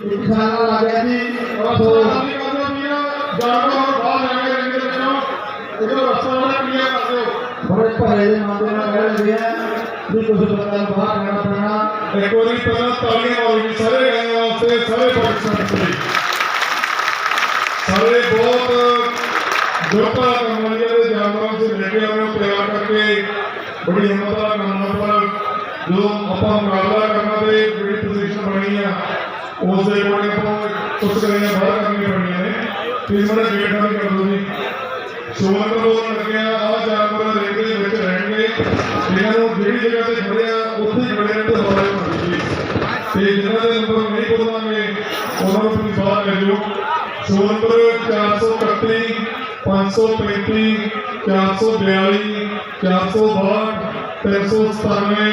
इंशाल्लाह लगानी और तो अपनी बातों किया जानो बाल लगे रहेंगे बच्चों इधर बच्चों ने किया बातों बड़े पहले मामले में कर दिया भी कुछ बताना बाहर करना पड़ना एक और एक पहला ताली और सारे गाँवों से सारे पाकिस्तान से सारे बहुत जोरदार कमाने के जानवरों से लेके हमने तैयार करके बड़ी हिम्मत और मेहनत पर जो अपना मुकाबला करना थे ਉਸ ਦੇ ਕੋਲ ਆਪਾਂ ਕੁਝ ਕਰੀਆਂ ਬਾਹਰ ਕਰਨੀਆਂ ਪੈਣੀਆਂ ਨੇ। ਤਿੰਨ ਮਿੰਟ ਗੇਟ ਨਾਲ ਕਰ ਦੋ ਜੀ ਸੋਮਰ ਕੋਲ ਲੱਗਿਆ ਆ ਜਾਨਵਰ ਰੇਂਜ ਦੇ ਵਿੱਚ ਰਹਿਣਗੇ। ਇਹਨਾਂ ਨੂੰ ਜਿਹੜੀ ਜਗ੍ਹਾ ਤੇ ਖੜਿਆ ਉੱਥੇ ਖੜੇ ਰਹਿਣ ਤੇ ਹਵਾਲੇ ਹੋਣਗੇ ਤੇ ਜਿਨ੍ਹਾਂ ਦੇ ਨੰਬਰ ਨਹੀਂ ਬਦਲਾਂਗੇ ਉਹਨਾਂ ਨੂੰ ਤੁਸੀਂ ਬਾਹਰ ਲੈ ਜਾਓ। ਸੋਨਪੁਰ 431 535 442 462 397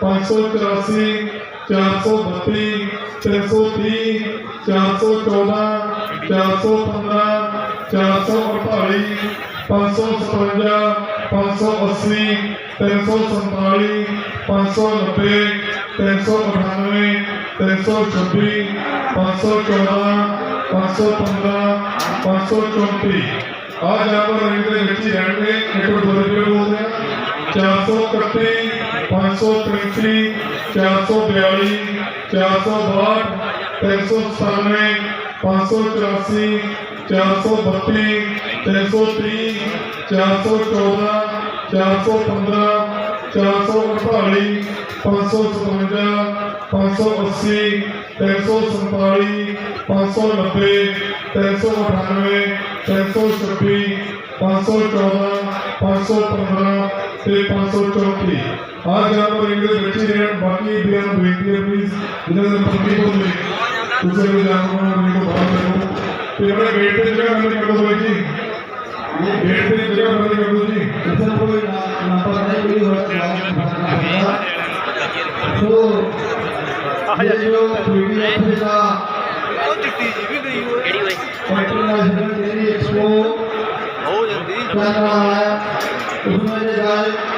584 432 330 414 415 448 557 580 347 590 398 326 514 515 534 ਆ ਜਾਨਵਰ ਰੇਂਜ ਦੇ ਵਿੱਚ ਹੀ ਰਹਿਣਗੇ। ਇੱਕ ਦੋ ਰੁਪਏ ਬੋਲਦੇ ਆ। 431 533 442 462 397 584 432 330 414 415 448 557 580 347 590 398 326 514 515 ਤੇ 534 आज यहाँ पर इंग्लिश बच्चे हैं बाकी अभियान भेजते हैं प्लीज इधर उधर सभी को उसे भी जानूंगा उनको बात करूँ तो ये बड़े गेट पे जगह हमने कर दो जी गेट पे जगह हमने कर दो जी ऐसा कोई नापास नहीं कोई तो ये जो मीडिया पे का इंटरनेशनल डेली एक्सपो हो जल्दी चल रहा है उसमें जो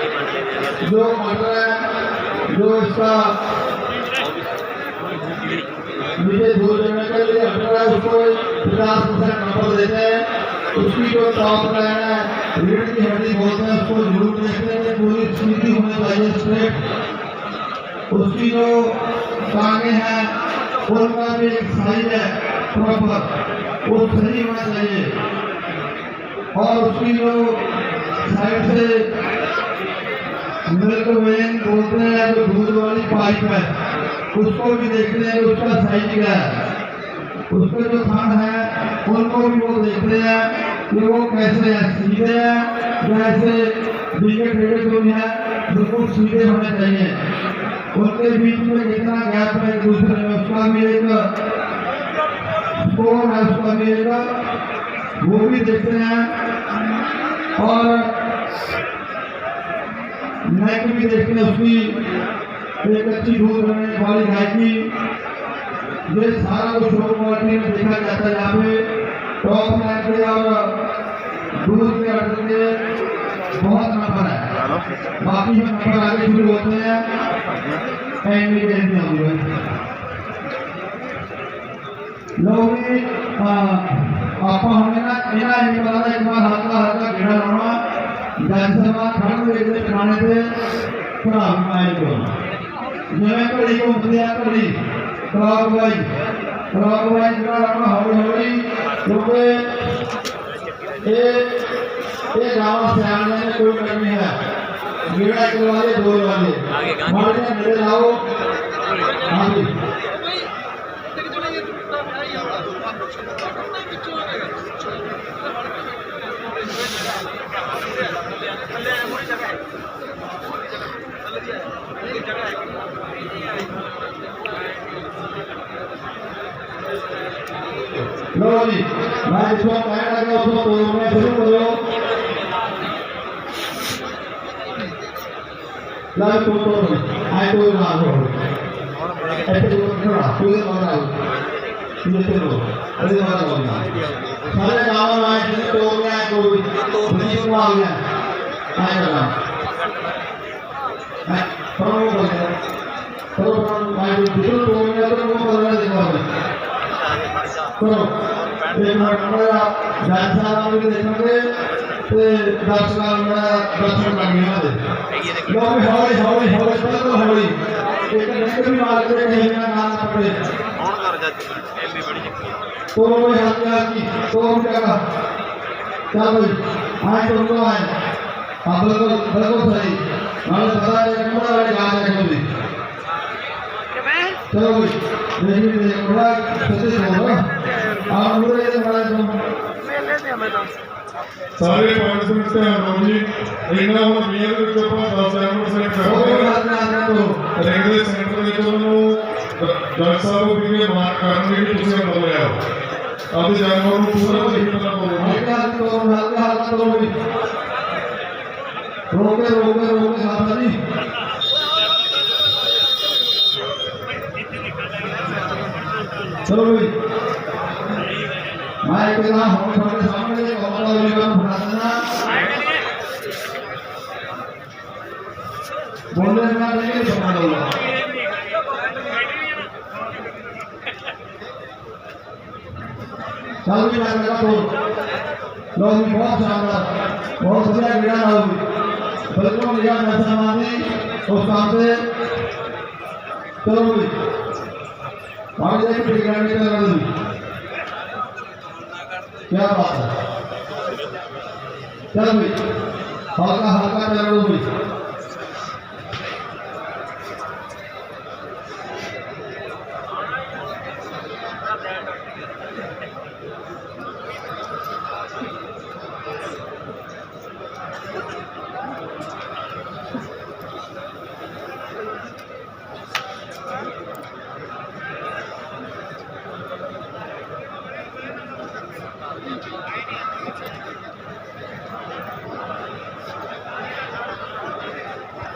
जो मटर है, जो इसका देने के लिए है, उसको पचास परसेंट नंबर देते हैं। उसकी जो टॉप लाइन है, रीढ़ की हड्डी बोलते हैं, उसको ज़रूर देखते हैं पूरी स्थिति होनी चाहिए स्ट्रेट उसकी जो टांगे हैं, उनका भी एक साइज़ है प्रॉपर वो सही होना चाहिए। और उसकी जो साइड से मिल्क वेन बोलते हैं जो दूध वाली पाइप है उसको भी देखते हैं उसका साइज़ क्या है उसके जो खान है उनको भी वो देखते हैं कि वो कैसे है सीधे हैं ऐसे बीके टेढ़े जो भी है बिल्कुल सीधे होने चाहिए उनके बीच में कितना गैप है दूसरे में उसका भी एक स्कोर है उसका भी एक वो भी देखते हैं। और नायक भी देखते हैं उसकी एक अच्छी दूध रहने वाली गाय की ये सारा कुछ होमवर्टी में देखा जाता है। यहाँ पे टॉप लाइन पे और दूध के अर्डर के बहुत नंबर है। बाकी जो नंबर आगे शुरू होते हैं। टाइम भी देखने होंगे लोग हाँ, आपको हमें ना इना एक बार एक बार हाथ का हाथ का घेरा लाना ਜਨ ਸਭਾ ਖੜਨ ਵੇਲੇ ਦੇ ਟਿਕਾਣੇ ਤੇ ਭਰਾ ਮਾਇਲ ਕੋਲ ਜਿਵੇਂ ਘੜੀ ਘੁੰਮਦੀ ਆ ਘੜੀ ਖਰਾਬ ਵਾਈ ਖਰਾਬ ਵਾਈ ਜਿਹੜਾ ਰੰਗ ਹੌਲੀ ਹੌਲੀ, ਕਿਉਂਕਿ ਇਹ ਇਹ ਗਾਵਾਂ ਸਿਆਣਿਆਂ ਨੇ ਕੋਈ ਕਰਨੀ ਹੈ। ਜਿਹੜਾ ਇੱਕ ਵਾਲੇ ਦੋ ਵਾਲੇ ਮੋੜ ਦੇ ਨੇੜੇ ਲਾਓ। ਹਾਂਜੀ। ਤੇ ਕਿਤੇ ਨਾ ਇਹ ਟੁੱਟਦਾ ਪਿਆ ਹੀ ਆਉਂਦਾ ਪਿੱਛੋਂ। ਆ ਗਿਆ लो जी मैं इस बार मैं लगा उसको तो मैं शुरू करो लाल को तो आए को ना हो ऐसे जो ना पूरे मारा ये तो अरे मारा बंदा सारे गांव हुआ आ गया काय करा प्रभु बोल रहे प्रभु प्रभु काय दूसरे तो मेरा तो वो बोल रहा है देखो तो एक मिनट मेरा जान साहब के देखेंगे ते दस साल मेरा दस मिनट लग गया ना लोग हवाई हवाई हवाई पर तो हवाई एक नंबर भी मार कर नहीं मेरा नाम पकड़े कौन कर जाती है एमबी बड़ी तो मैं हाथ की तो क्या कहा क्या भाई हाँ तो उनको है आप बिल्कुल बिल्कुल सही हमें पता है कि बड़ा बड़ी बात है कभी चलो मेरी मेरी बड़ा सच्ची हो ना आप पूरे ये बड़ा जो सारे पार्टिसिपेंट्स का नाम जी ਇਹਨਾਂ ਹੁਣ ਬੀਅਰ ਦੇ ਵਿੱਚ ਆਪਾਂ 10 ਸੈਂਪਲ ਸਿਲੈਕਟ ਕਰੋਗੇ ਰੈਗੂਲਰ ਸੈਂਪਲ ਦੇ ਵਿੱਚ ਉਹਨੂੰ ਡਾਕਟਰ ਸਾਹਿਬ ਵੀ ਮਾਰਕ ਕਰਨਗੇ ਕਿ ਤੁਸੀਂ ਅੰਦਰ ਆਓ আমি জন্মগ্রহণ করেছি চলো ভাই। মায়ের পেলা হবে সঙ্গে সামনে কমলা বিবাহ প্রার্থনা বললেন না থেকে সমাধান ಕಲ್ಕಿ ನಗರದ್ದು लोग भी बहुत शानदार। बहुत बढ़िया क्रीड़ा होगी बिल्कुल निगाह नज़र मानी उस काम से चलो भाई आगे जाके प्लेग्राउंड की तरह दूँगी क्या बात है। चलो भाई हल्का हल्का चलो भाई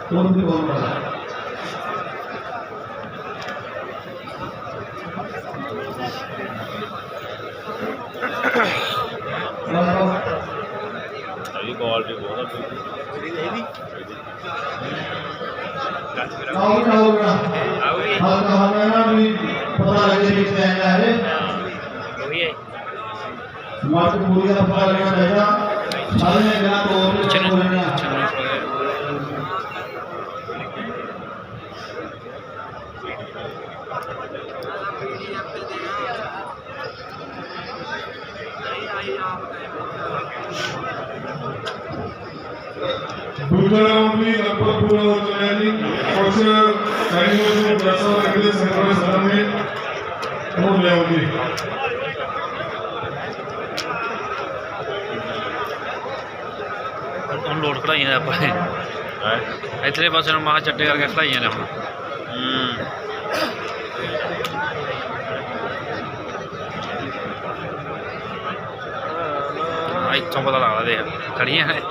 दोनों भी बहुत बड़ा है मात्र पूरी का पता लेना रहेगा सारे बिना तो और भी चलना पूरा हो ਪਾਸੇ ਨੂੰ ਮਾਹ ਚੱਟੇ ਕਰਕੇ ਖੜਾਈਆਂ ਨੇ ਹੁਣ। ਆਈ ਤੋਂ ਪਤਾ ਲੱਗਦਾ ਦੇਖ, ਖੜੀਆਂ ਨੇ।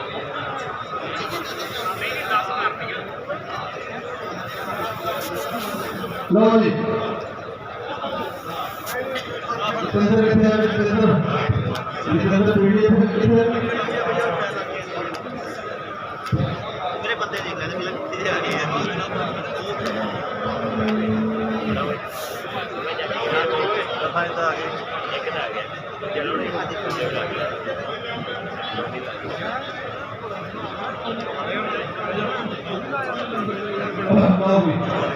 लो जी चंद्र किधर चंद्र चंद्र पीडीएफ किधर मेरे पत्ते जी कहने मिला कितनी आ रही है बाबू